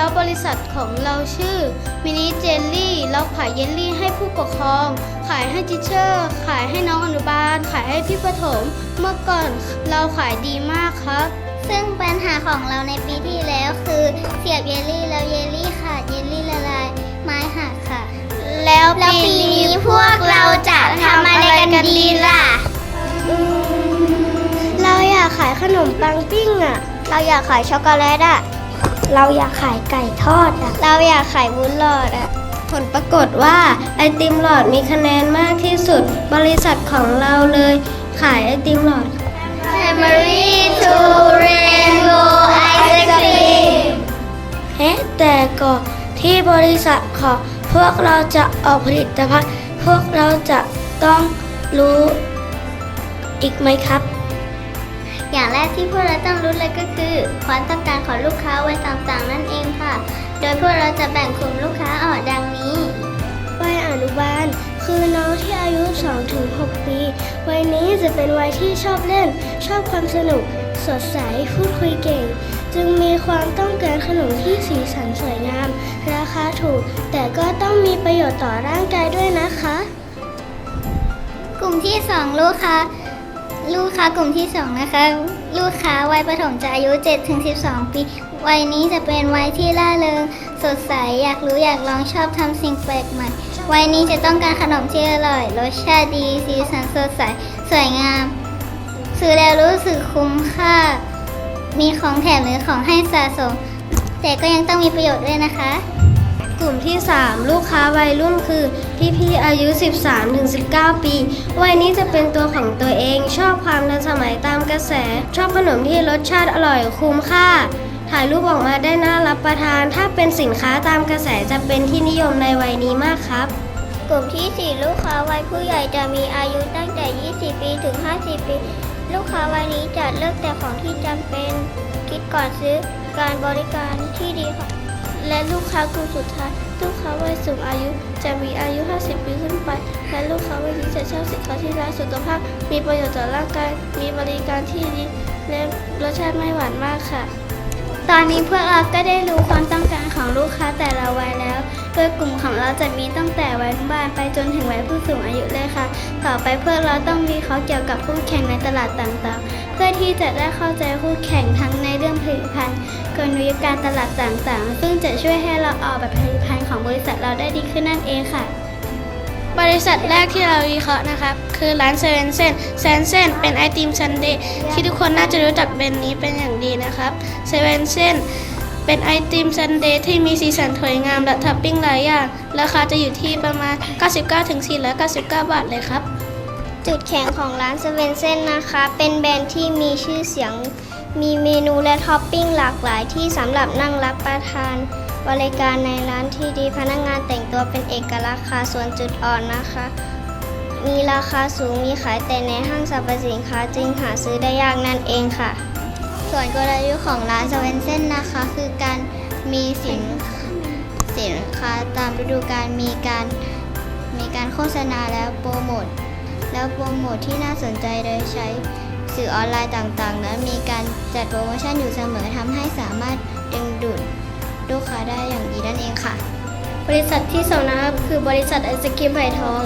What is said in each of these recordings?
ที่แล้วบริษัทของเราชื่อมินิเจลลี่เราขายเยลลี่ให้ผู้ปกครอง ขายให้ทิเชอร์ขายให้น้องอนุบาล ขายให้พี่ประถม เมื่อก่อนเราขายดีมากครับ ซึ่งปัญหาของเราในปีที่แล้วคือเสียบเยลลี่แล้วเยลลี่ขาดเยลลี่ละลายไม้หักค่ะ แล้วแล้วปีนี้พวกเราจะทำอะไรกันดีล่ะ เราอยากขายขนมปังปิ้งอะ เราอยากขายช็อกโกแลตอะ เราอยากขายไก่ทอดอะเราอยากขายวุ้นหลอดอะผลปรากฏว่าไอติมหลอดมีคะแนนมากที่สุด บริษัทของเราเลย ขายไอติมหลอด Memory to Rainbow Ice Cream เฮ้แต่ก่อนที่บริษัทของพวกเราจะออกผลิตภัณฑ์ พวกเราจะต้องรู้อีกไหมครับ อย่างแรกที่พวกเราต้องรู้เลยก็คือความต้องการของลูกค้าวัยต่างๆ นั่นเองค่ะ โดยพวกเราจะแบ่งกลุ่มลูกค้าออกดังนี้ วัยอนุบาล คือน้องที่อายุ 2-6 ปี วัยนี้จะเป็นวัยที่ชอบเล่น ชอบความสนุก สดใส พูดคุยเก่ง จึงมีความต้องการขนมที่สีสันสวยงาม ราคาถูก แต่ก็ต้องมีประโยชน์ต่อร่างกายด้วยนะคะ กลุ่มที่ 2 ลูกค้า ลูกค้ากลุ่มที่ 2 นะคะ ลูกค้าวัยประถมจะอายุ 7-12 ปี วัยนี้จะเป็นวัยที่ล่าเริง สดใส อยากรู้อยากลองชอบทำสิ่งแปลกใหม่ วัยนี้จะต้องการขนมที่อร่อย รสชาติดี สีสันสดใส สวยงาม ซื้อแล้วรู้สึกคุ้มค่า มีของแถมหรือของให้สะสม แต่ก็ยังต้องมีประโยชน์ด้วยนะคะ กลุ่มที่ 3 ลูกค้าวัยรุ่นคือพี่ๆอายุ 13-19 ปี วัยนี้จะเป็นตัวของตัวเอง ชอบความทันสมัยตามกระแส ชอบขนมที่รสชาติอร่อยคุ้มค่า ถ่ายรูปออกมาได้น่ารับประทาน ถ้าเป็นสินค้าตามกระแสจะเป็นที่นิยมในวัยนี้มากครับ กลุ่มที่ 4 ลูกค้าวัยผู้ใหญ่จะมีอายุตั้งแต่ 20 ปีถึง 50 ปี ลูกค้าวัยนี้จะเลือกแต่ของที่จำเป็น คิดก่อนซื้อการบริการที่ดีค่ะ และลูกค้ากลุ่มสุดท้าย ลูกค้าวัยสูงอายุ จะมีอายุ 50 ปีขึ้นไป และลูกค้าวัยนี้จะชอบสินค้าที่รักสุขภาพ มีประโยชน์ต่อร่างกาย มีบริการที่ดี และรสชาติไม่หวานมากค่ะ ตอนนี้พวกเราก็ได้รู้ความต้องการของลูกค้าแต่ละวัยแล้ว โดยกลุ่มของเราจะมีตั้งแต่วัยอนุบาลไปจนถึงวัยผู้สูงอายุเลยค่ะ ต่อไปพวกเราต้องวิเคราะห์เกี่ยวกับคู่แข่งในตลาดต่างๆ เพื่อที่จะได้เข้าใจคู่แข่งทั้งในเรื่องผลิตภัณฑ์กลยุทธ์การตลาดต่างๆ ซึ่งจะช่วยให้เราออกแบบผลิตภัณฑ์ของบริษัทเราได้ดีขึ้นนั่นเองค่ะบริษัทแรกที่เราวิเคราะห์นะครับ คือร้านเซเว่นเซนเซนเซนเป็นไอติมซันเดย์ที่ทุกคนน่าจะรู้จักแบรนด์นี้เป็นอย่างดีนะครับเซเว่นเซน เป็นไอติมซันเดย์ที่มีสีสันสวยงามและท็อปปิ้งหลายอย่าง ราคาจะอยู่ที่ประมาณ 99-499 บาทเลยครับ จุดแข็งของร้านเซเว่นเซนนะคะ เป็นแบรนด์ที่มีชื่อเสียง มีเมนูและท็อปปิ้งหลากหลายที่สำหรับนั่งรับประทานบริการในร้านที่ดีพนักงานแต่งตัวเป็นเอกลักษณ์ค่ะส่วนจุดอ่อนนะคะ มีราคาสูงมีขายแต่ในห้างสรรพสินค้าจึงหาซื้อได้ยากนั่นเองค่ะ ส่วนกลยุทธ์ของร้านเซเว่นเซนนะคะ คือการมีสินสินค้าตามฤดูกาลมีการมีการโฆษณาและโปรโมทแล้วโปรโมทที่น่าสนใจโดยใช้สื่อออนไลน์ต่างๆ และมีการจัดโปรโมชั่นอยู่เสมอทำให้สามารถดึงดูดลูกค้าได้อย่างดีนั่นเองค่ะ บริษัทที่สองนะครับคือบริษัทไอศครีมไผ่ทอง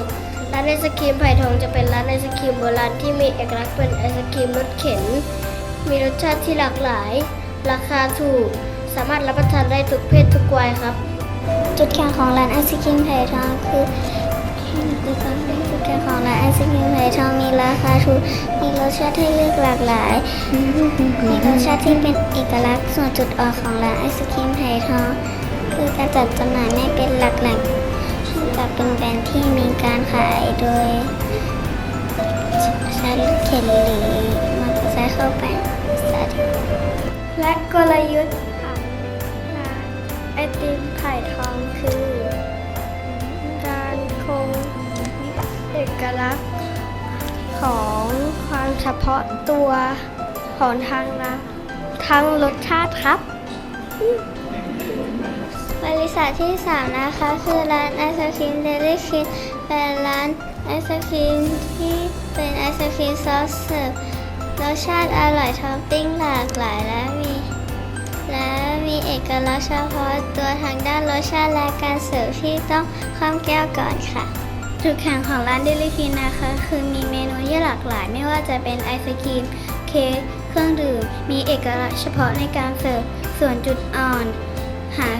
ร้านไอศครีมไผ่ทองจะเป็นร้านไอศครีมโบราณที่มีเอกลักษณ์เป็นไอศครีมรสเข็น มีรสชาติที่หลากหลาย ราคาถูก สามารถรับประทานได้ทุกเพศทุกวัยครับ จุดแข็งของร้านไอศครีมไผ่ทองคือจุดแข็งของร้านไอศครีมไผ่ทองมีราคาถูก มีรสชาติให้เลือกหลากหลาย มีรสชาติที่เป็นเอกลักษณ์ส่วนจุดอ่อนของร้านไอศครีมไผ่ทอง คือการจัดจำหน่ายไม่เป็นหลักแหล่งจะเป็นแบรนด์ที่มีการขายโดยใช้เข็นหรือมอเตอร์ไซค์เข้าไป และกลยุทธ์ของร้านไอติมไผ่ทองคือ การคงเอกลักษณ์ของความเฉพาะตัวของทางร้านทั้งรสชาติครับ บริษัทที่ 3 นะคะ คือร้านไอศครีมเดลิคินเป็นร้านไอศครีมที่เป็นไอศครีมซอสเสิร์ฟ รสชาติอร่อยท็อปปิ้งหลากหลายและมีและมีเอกลักษณ์เฉพาะตัวทางด้านรสชาติและการเสิร์ฟที่ต้องความแก้วก่อนค่ะจุดแข็งของร้านเดลิคินนะคะ คือมีเมนูที่หลากหลาย ไม่ว่าจะเป็นไอศครีม เค้กเครื่องดื่ม มีเอกลักษณ์เฉพาะในการเสิร์ฟส่วนจุดอ่อนหา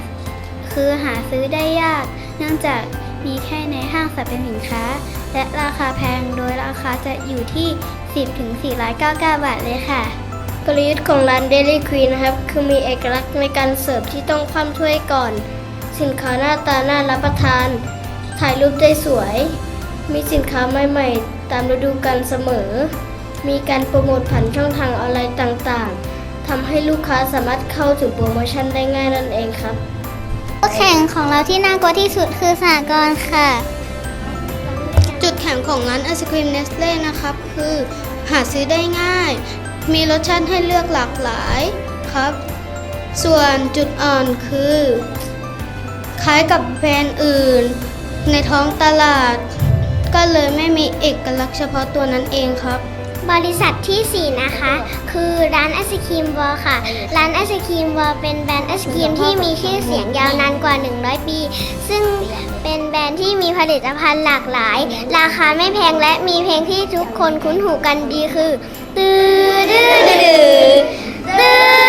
คือหาซื้อได้ยาก เนื่องจากมีแค่ในห้างสรรพสินค้า และราคาแพงโดยราคาจะอยู่ที่ 10ถึง499 บาทเลยค่ะ กลยุทธ์ของร้าน Daily Queen นะครับ คือมีเอกลักษณ์ในการเสิร์ฟที่ต้องคว่ำถ้วยก่อน สินค้าหน้าตาน่ารับประทาน ถ่ายรูปได้สวย มีสินค้าใหม่ๆ ตามฤดูกาลเสมอ มีการโปรโมทผ่านช่องทางออนไลน์ต่างๆทำให้ลูกค้าสามารถเข้าถึงโปรโมชั่นได้ง่ายนั่นเองครับแข่งของเราที่น่ากลัวที่สุดคือสากรณ์ค่ะ จุดแข็งของร้านไอศครีมเนสเล่นะครับ คือ หาซื้อได้ง่าย มีรสชาติให้เลือกหลากหลายครับ ส่วนจุดอ่อนคือ คล้ายกับแบรนด์อื่น ในท้องตลาด ก็เลยไม่มีเอกลักษณ์เฉพาะตัวนั้นเองครับ บริษัททีสี่ 4 นะคะ คือร้านไอศครีมวอลค่ะ ร้านไอศครีมวอลเป็นแบรนด์ไอศครีมที่มีชื่อเสียงยาวนานกว่า 100 ปี ซึ่งเป็นแบรนด์ที่มีผลิตภัณฑ์หลากหลาย ราคาไม่แพงและมีเพลงที่ทุกคนคุ้นหูกันดีคือ ตื้อดื้อดื้อดื้อตื้อดื้อ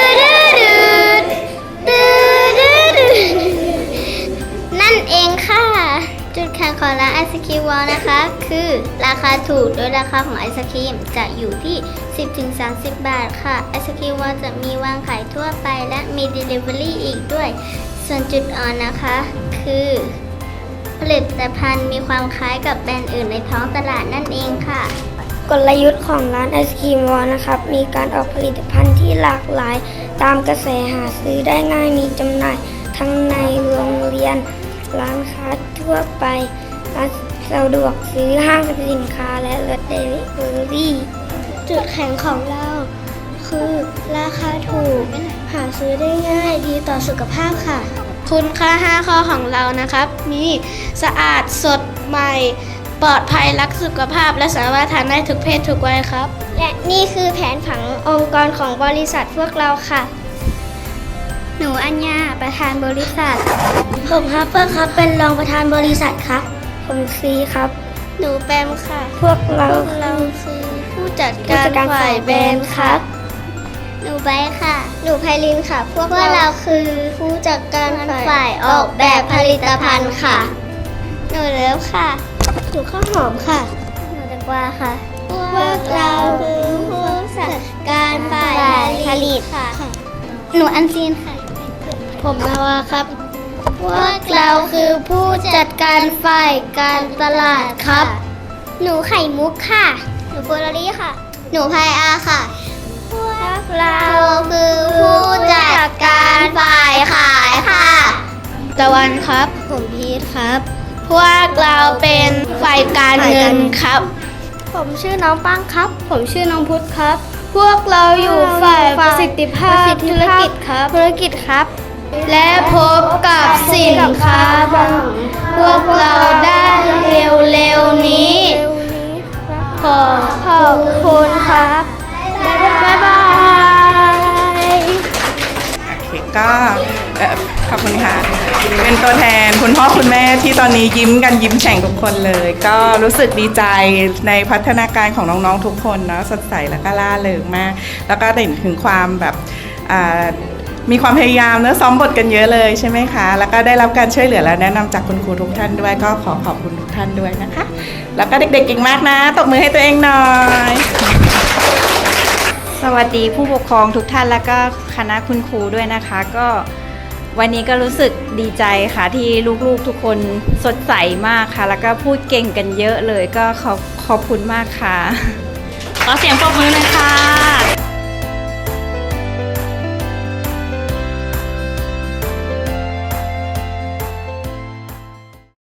ครีมวอลนะคะคือราคาถูกโดยราคาของไอศครีมจะอยู่ที่ 10-30 บาทค่ะ ไอศครีมวอลจะมีวางขายทั่วไปและมี Delivery อีกด้วย ส่วนจุดอ่อนนะคะ คือผลิตภัณฑ์มีความคล้ายกับแบรนด์อื่นในท้องตลาดนั่นเองค่ะ กลยุทธ์ของร้านไอศครีมวอลนะครับ มีการออกผลิตภัณฑ์ที่หลากหลาย ตามกระแสหาซื้อได้ง่ายมีจำหน่ายทั้งในโรงเรียน ร้านค้าทั่วไปร้าน สะดวกซื้อห้างสรรพสินค้าและรถเดลิเวอรี่จุดแข็งของเรา คือราคาถูก หาซื้อได้ง่ายดีต่อสุขภาพค่ะ คุณค่า 5 ข้อของเรานะครับ มีสะอาดสดใหม่ ปลอดภัยรักสุขภาพ และสามารถทานได้ทุกเพศทุกวัยครับ และนี่คือแผนผังองค์กรของบริษัทพวกเราค่ะ หนูอัญญาประธานบริษัท ผมฮับเปอร์ครับ เป็นรองประธานบริษัทครับ ผมซีครับ หนูแปมค่ะ พวกเราพวกเราคือผู้จัดผู้การจัดการฝ่าฝ่ายยแบแบรรนนด์ด์คครัรับบหนูไบร์ทค่ะ หนูไพลินค่ะ พวกพวกเราเราคือผู้จัดการฝ่ายออกแบบผลิตภัณฑ์ค่ะ หนูเลิฟค่ะ หนูข้าวหอมค่ะ หนูแตงกวาค่ะ พวกเราคือผู้จัดการฝ่ายผลิตค่ะ หนูอันซีนค่ะ ผมนาวาครับ พวกเราคือผู้จัดการฝ่ายการตลาดครับ หนูไข่มุกค่ะ หนูโฟลอรี่ค่ะ หนูพายอาค่ะ พวกเราคือผู้จัดการฝ่ายขายค่ะตะวันครับ ผมพีทครับ พวกเราเป็นฝ่ายการเงินครับ ผมชื่อน้องปังครับ ผมชื่อน้องพุทธครับ พวกเราอยู่ฝ่ายประสิทธิภาพธุรกิจครับ ธุรกิจครับ และพบกับสินค้าบางพวกเราได้เร็วๆนี้ ขอขอบคุณครับบ๊ายบายโอเคก็เอ่อขอบคุณค่ะเป็นตัวแทนคุณพ่อคุณแม่ที่ตอนนี้ยิ้มกันยิ้มแฉ่งทุกคนเลย ก็รู้สึกดีใจในพัฒนาการของน้องๆทุกคนเนาะสดใสแล้วก็ล่าเริงมาก แล้วก็เห็นถึงความแบบอ่า มีความพยายามเนื้อะซ้อมบทกันเยอะเลยใช่ไหมคะ แล้วก็ได้รับการช่วยเหลือและแนะนำจากคุณครูทุกท่านด้วย ก็ขอขอบคุณทุกท่านด้วยนะคะ แล้วก็เด็กๆเก่งมากนะตบมือให้ตัวเองหน่อย สวัสดีผู้ปกครองทุกท่านแล้วก็คณะคุณครูด้วยนะคะ ก็วันนี้ก็รู้สึกดีใจค่ะที่ลูกๆทุกคนสดใสมากค่ะ แล้วก็พูดเก่งกันเยอะเลยก็ขอบขอบคุณมากค่ะขอเสียงปรบมือหน่อยค่ะ